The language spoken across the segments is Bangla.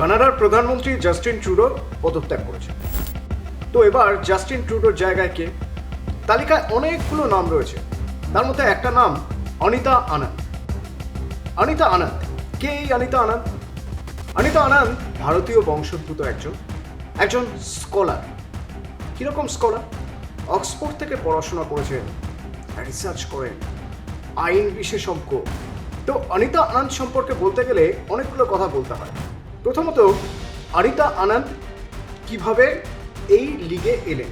কানাডার প্রধানমন্ত্রী জাস্টিন ট্রুডো পদত্যাগ করেছেন। তো এবার জাস্টিন ট্রুডোর জায়গায় কে? তালিকায় অনেকগুলো নাম রয়েছে। তার মধ্যে একটা নাম অনিতা আনন্দ। অনিতা আনন্দ। কে এই অনিতা আনন্দ? অনিতা আনন্দ ভারতীয় বংশোদ্ভূত একজন একজন স্কলার। কীরকম স্কলার? অক্সফোর্ড থেকে পড়াশোনা করেছেন রিসার্চ করেন আইন বিশেষজ্ঞ। তো অনিতা আনন্দ সম্পর্কে বলতে গেলে অনেকগুলো কথা বলতে হয়। প্রথমত অনিতা আনন্দ কীভাবে এই লিগে এলেন?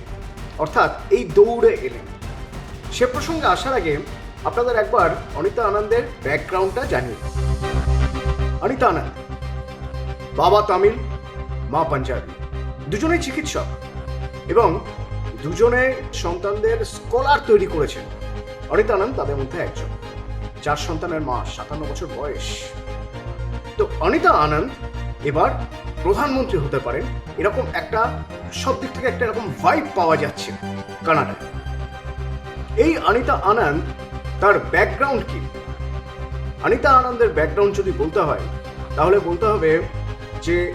অর্থাৎ এই দৌড়ে এলেন। সে প্রসঙ্গে আসার আগে আপনাদের একবার অনিতা আনন্দের ব্যাকগ্রাউন্ডটা জানিয়ে অনিতা আনন্দ, বাবা তামিল, মা পাঞ্জাবি, দুজনেই চিকিৎসক এবং দুজনে সন্তানদের স্কলার তৈরি করেছেন। অনিতা আনন্দ তাদের মধ্যে একজন চার সন্তানের মা সাতান্ন বছর বয়স। তো অনিতা আনন্দ এবার প্রধানমন্ত্রী হতে পারেন, এরকম একটা সব দিক থেকে একটা এরকম ভাইব পাওয়া যাচ্ছে কানাডায়। এই অনিতা আনন্দ তার ব্যাকগ্রাউন্ড কি? অনিতা আনন্দের ব্যাকগ্রাউন্ড যদি বলতে হয়, তাহলে বলতে হবে যে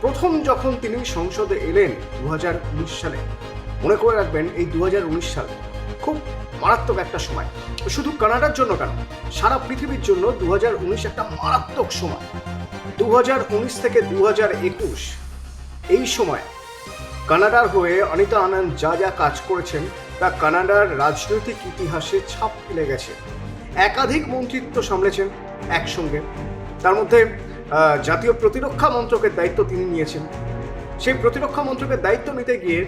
প্রথম যখন তিনি সংসদে এলেন দু হাজার উনিশ সালে, মনে করে রাখবেন এই দু হাজার উনিশ সাল খুব মারাত্মক একটা সময়। শুধু কানাডার জন্য কেন, সারা পৃথিবীর জন্য দু হাজার উনিশ একটা মারাত্মক সময়। দু হাজার উনিশ থেকে দু হাজার একুশ, এই সময় কানাডার হয়ে অনিতা আনন্দ যা যা কাজ করেছেন তা কানাডার রাজনৈতিক ইতিহাসে ছাপ ফেলে গেছে। একাধিক মন্ত্রিত্ব সামলেছেন একসঙ্গে। তার মধ্যে জাতীয় প্রতিরক্ষা মন্ত্রকের দায়িত্ব তিনি নিয়েছেন। সেই প্রতিরক্ষা মন্ত্রকের দায়িত্ব নিতে গিয়ে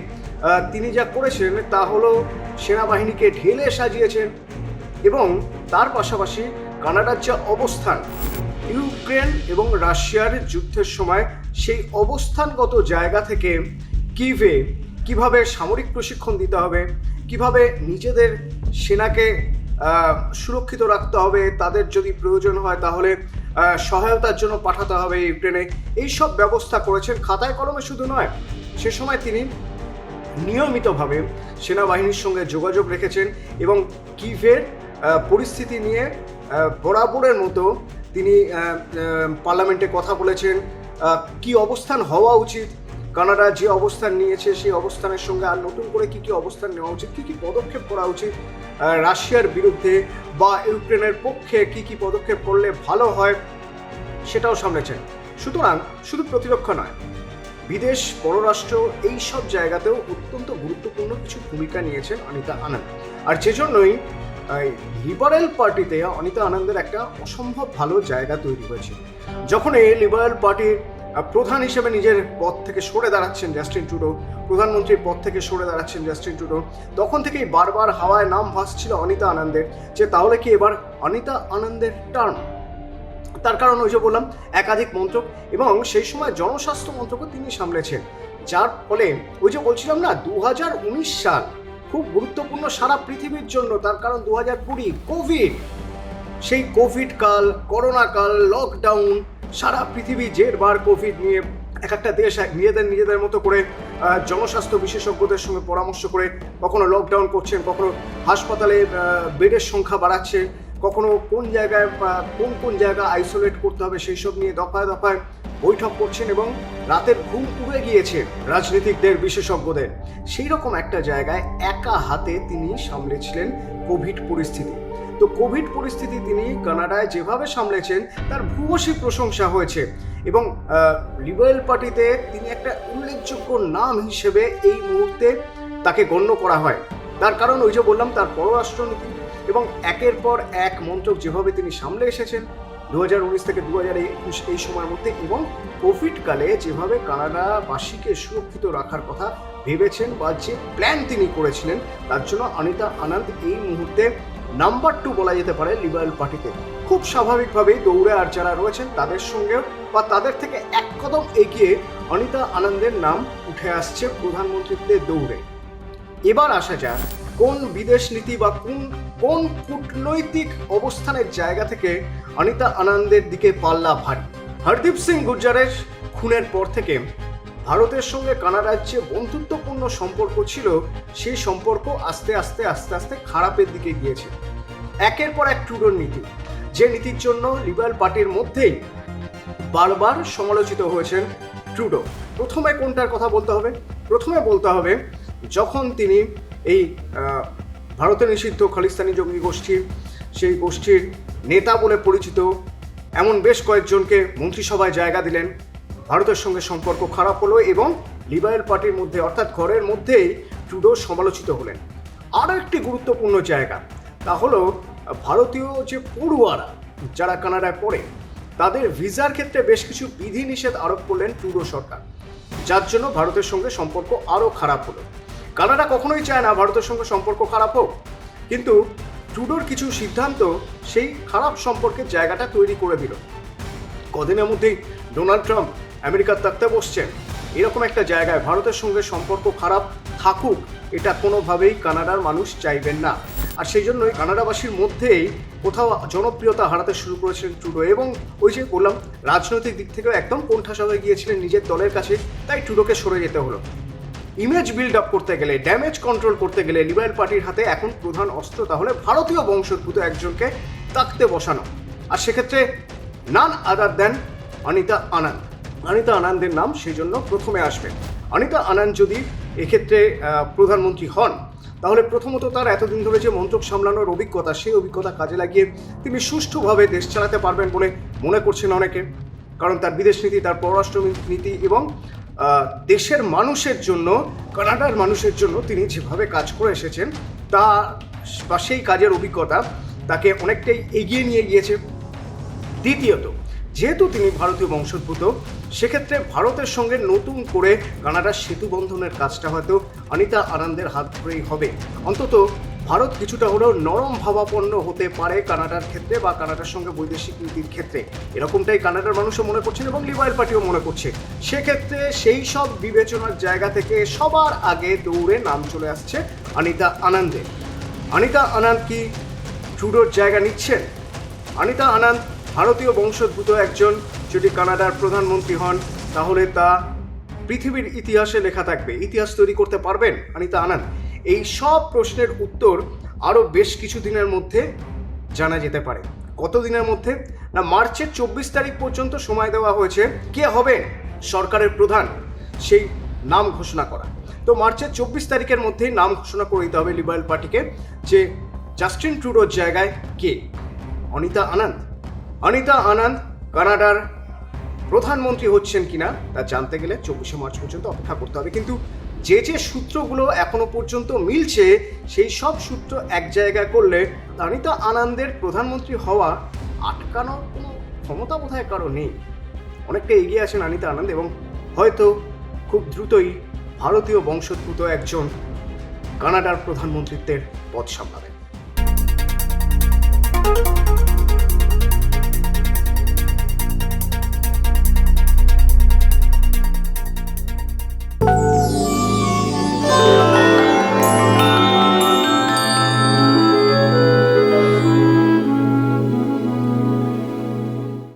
তিনি যা করেছেন তা হলো সেনাবাহিনীকে ঢেলে সাজিয়েছেন এবং তার পাশাপাশি কানাডার যা অবস্থান ইউক্রেন এবং রাশিয়ার যুদ্ধের সময় সেই অবস্থানগত জায়গা থেকে কিভে কীভাবে সামরিক প্রশিক্ষণ দিতে হবে, কীভাবে নিজেদের সেনাকে সুরক্ষিত রাখতে হবে, তাদের যদি প্রয়োজন হয় তাহলে সহায়তার জন্য পাঠাতে হবে ইউক্রেনে, এই সব ব্যবস্থা করেছেন খাতায় কলমে শুধু নয়, সে সময় তিনি নিয়মিতভাবে সেনাবাহিনীর সঙ্গে যোগাযোগ রেখেছেন এবং কিভের পরিস্থিতি নিয়ে বরাবরের মতো তিনি পার্লামেন্টে কথা বলেছেন। কি অবস্থান হওয়া উচিত? কানাডা যে অবস্থান নিয়েছে, সেই অবস্থানের সঙ্গে আর নতুন করে কি কি অবস্থান নেওয়া উচিত? কি কি পদক্ষেপ করা উচিত? রাশিয়ার বিরুদ্ধে বা ইউক্রেনের পক্ষে কি কি পদক্ষেপ করলে ভালো হয়, সেটাও সামলেছেন। সুতরাং শুধু প্রতিরক্ষা নয়, বিদেশ, পররাষ্ট্র এই সব জায়গাতেও অত্যন্ত গুরুত্বপূর্ণ কিছু ভূমিকা নিয়েছেন অনিতা আনন্দ। আর যে জন্যই লিবারেল পার্টিতে অনিতা আনন্দের একটা অসম্ভব ভালো জায়গা তৈরি হয়েছে। যখন এই লিবারেল পার্টির প্রধান হিসেবে নিজের পদ থেকে সরে দাঁড়াচ্ছেন জাস্টিন টুডো প্রধানমন্ত্রীর পদ থেকে সরে দাঁড়াচ্ছেন জাস্টিন টুডো তখন থেকেই বারবার হাওয়ায় নাম ভাসছিল অনিতা আনন্দের যে, তাহলে কি এবার অনিতা আনন্দের টার্ম তার কারণ ওই যে বললাম, একাধিক মন্ত্রক এবং সেই সময় জনস্বাস্থ্য মন্ত্রকও তিনি সামলেছেন। যার ফলে ওই যে বলছিলাম না দু হাজার উনিশ সাল খুব গুরুত্বপূর্ণ সারা পৃথিবীর জন্য, তার কারণ দু হাজার কুড়ি কোভিড, সেই কোভিড কাল, করোনা কাল লকডাউন সারা পৃথিবী জেরবার কোভিড নিয়ে এক একটা দেশ নিজেদের নিজেদের মতো করে জনস্বাস্থ্য বিশেষজ্ঞদের সঙ্গে পরামর্শ করে কখনো লকডাউন করছেন, কখনো হাসপাতালে বেডের সংখ্যা বাড়াচ্ছে, কখনো কোন জায়গায় কোন কোন জায়গা আইসোলেট করতে হবে সেই সব নিয়ে দফায় দফায় বৈঠক করছেন এবং রাতের ঘুম উড়ে গিয়েছে রাজনীতিকদের, বিশেষজ্ঞদের। সেই রকম একটা জায়গায় একা হাতে তিনি সামলেছিলেন কোভিড পরিস্থিতি। তো কোভিড পরিস্থিতি তিনি কানাডায় যেভাবে সামলেছেন, তার ভূয়সী প্রশংসা হয়েছে। এবং লিবারেল পার্টিতে তিনি একটা উল্লেখযোগ্য নাম হিসেবে এই মুহূর্তে তাকে গণ্য করা হয়। তার কারণ ওই যে বললাম, তার পররাষ্ট্রনীতি। এবং একের পর এক মন্ত্রক যেভাবে তিনি সামলে এসেছেন দু হাজার উনিশ থেকে দু হাজার একুশ এই সময়ের মধ্যে এবং কোভিড কালে যেভাবে কানাডাবাসীকে সুরক্ষিত রাখার কথা ভেবেছেন বা যে প্ল্যান তিনি করেছিলেন, তার জন্য অনিতা আনন্দ এই মুহূর্তে নাম্বার টু বলা যেতে পারে লিবারেল পার্টিতে খুব স্বাভাবিকভাবেই দৌড়ে আর যারা রয়েছেন, তাদের সঙ্গেও বা তাদের থেকে এক কদম এগিয়ে অনিতা আনন্দের নাম উঠে আসছে প্রধানমন্ত্রীদের দৌড়ে। এবার আসা যাক, কোন বিদেশ নীতি বা কোন কোন কূটনৈতিক অবস্থানের জায়গা থেকে অনিতা আনন্দের দিকে পাল্লা ভারী? হরদীপ সিং গুর্জারের খুনের পর থেকে ভারতের সঙ্গে কানাডার যে বন্ধুত্বপূর্ণ সম্পর্ক ছিল, সেই সম্পর্ক আস্তে আস্তে আস্তে আস্তে খারাপের দিকে গিয়েছে। একের পর এক ট্রুডোর নীতি, যে নীতির জন্য লিবারেল পার্টির মধ্যেই বারবার সমালোচিত হয়েছেন ট্রুডো। প্রথমে কোনটার কথা বলতে হবে? প্রথমে বলতে হবে, যখন তিনি এই ভারতে নিষিদ্ধ খালিস্তানি জঙ্গি গোষ্ঠীর, সেই গোষ্ঠীর নেতা বলে পরিচিত এমন বেশ কয়েকজনকে মন্ত্রিসভায় জায়গা দিলেন। ভারতের সঙ্গে সম্পর্ক খারাপ হলো এবং লিবারেল পার্টির মধ্যে, অর্থাৎ ঘরের মধ্যেই ট্রুডো সমালোচিত হলেন। আরও একটি গুরুত্বপূর্ণ জায়গা, তা হলো ভারতীয় যে পড়ুয়ারা, যারা কানাডায় পড়ে, তাদের ভিসার ক্ষেত্রে বেশ কিছু বিধিনিষেধ আরোপ করলেন ট্রুডো সরকার। যার জন্য ভারতের সঙ্গে সম্পর্ক আরও খারাপ হলো। কানাডা কখনোই চায় না ভারতের সঙ্গে সম্পর্ক খারাপ হোক। কিন্তু ট্রুডোর কিছু সিদ্ধান্ত সেই খারাপ সম্পর্কের জায়গাটা তৈরি করে দিল। কদিনের মধ্যেই ডোনাল্ড ট্রাম্প আমেরিকার তাকতে বসছেন। এরকম একটা জায়গায় ভারতের সঙ্গে সম্পর্ক খারাপ থাকুক, এটা কোনোভাবেই কানাডার মানুষ চাইবেন না। আর সেই জন্যই কানাডাবাসীর মধ্যেই কোথাও জনপ্রিয়তা হারাতে শুরু করেছিলেন ট্রুডো এবং ওই যে বললাম, রাজনৈতিক দিক থেকেও একদম কোণঠাসা হয়ে গিয়েছিলেন নিজের দলের কাছে, তাই ট্রুডোকে সরে যেতে হলো। ইমেজ বিল্ড আপ করতে গেলে ড্যামেজ কন্ট্রোল করতে গেলে লিবারেল পার্টির হাতে এখন প্রধান অস্ত্র, তাহলে ভারতীয় বংশোদ্ভূত একজনকে তাকতে বসানো। আর সেক্ষেত্রে নান আদার দেন অনিতা আনন্দ অনিতা আনন্দের নাম সেই জন্য প্রথমে আসবে। অনিতা আনন্দ যদি এক্ষেত্রে প্রধানমন্ত্রী হন, তাহলে প্রথমত তার এতদিন ধরে যে মন্ত্রক সামলানোর অভিজ্ঞতা, সেই অভিজ্ঞতা কাজে লাগিয়ে তিনি সুষ্ঠুভাবে দেশ চালাতে পারবেন বলে মনে করছেন অনেকে। কারণ তার বিদেশ নীতি, তার পররাষ্ট্র নীতি এবং দেশের মানুষের জন্য, কানাডার মানুষের জন্য তিনি যেভাবে কাজ করে এসেছেন, তা বা সেই কাজের অভিজ্ঞতা তাকে অনেকটাই এগিয়ে নিয়ে গিয়েছে। দ্বিতীয়ত, যেহেতু তিনি ভারতীয় বংশোদ্ভূত, সেক্ষেত্রে ভারতের সঙ্গে নতুন করে কানাডার সেতু বন্ধনের কাজটা হয়তো অনিতা আনন্দের হাত ধরেই হবে। অন্তত ভারত কিছুটা হলেও নরম ভাবাপন্ন হতে পারে কানাডার ক্ষেত্রে বা কানাডার সঙ্গে বৈদেশিক নীতির ক্ষেত্রে। এরকমটাই কানাডার মানুষও মনে করছেন এবং লিবারেল পার্টিও মনে করছে। সেক্ষেত্রে সেই সব বিবেচনার জায়গা থেকে সবার আগে দৌড়ে নাম চলে আসছে অনিতা আনন্দের অনিতা আনন্দ কি ট্রুডোর জায়গা নিচ্ছেন? অনিতা আনন্দ ভারতীয় বংশোদ্ভূত একজন, যদি কানাডার প্রধানমন্ত্রী হন, তাহলে তা পৃথিবীর ইতিহাসে লেখা থাকবে। ইতিহাস তৈরি করতে পারবেন অনিতা আনন্দ? এই সব প্রশ্নের উত্তর আরও বেশ কিছু দিনের মধ্যে জানা যেতে পারে। কত দিনের মধ্যে? না, মার্চের চব্বিশ তারিখ পর্যন্ত সময় দেওয়া হয়েছে। কে হবে সরকারের প্রধান? সেই নাম ঘোষণা করা। তো মার্চের চব্বিশ তারিখের মধ্যেই নাম ঘোষণা করে দিতে হবে লিবারেল পার্টিকে যে জাস্টিন ট্রুডোর জায়গায় কে? অনিতা আনন্দ। অনিতা আনন্দ কানাডার প্রধানমন্ত্রী হচ্ছেন কিনা তা জানতে গেলে চব্বিশে মার্চ পর্যন্ত অপেক্ষা করতে হবে। কিন্তু যে যে সূত্রগুলো এখনও পর্যন্ত মিলছে, সেই সব সূত্র এক জায়গায় করলে অনিতা আনন্দের প্রধানমন্ত্রী হওয়া আটকানোর কোনো ক্ষমতা বোধহয় কারও নেই। অনেকটা এগিয়ে আছেন অনিতা আনন্দ এবং হয়তো খুব দ্রুতই ভারতীয় বংশোদ্ভূত একজন কানাডার প্রধানমন্ত্রীত্বের পদ সামলাবেন।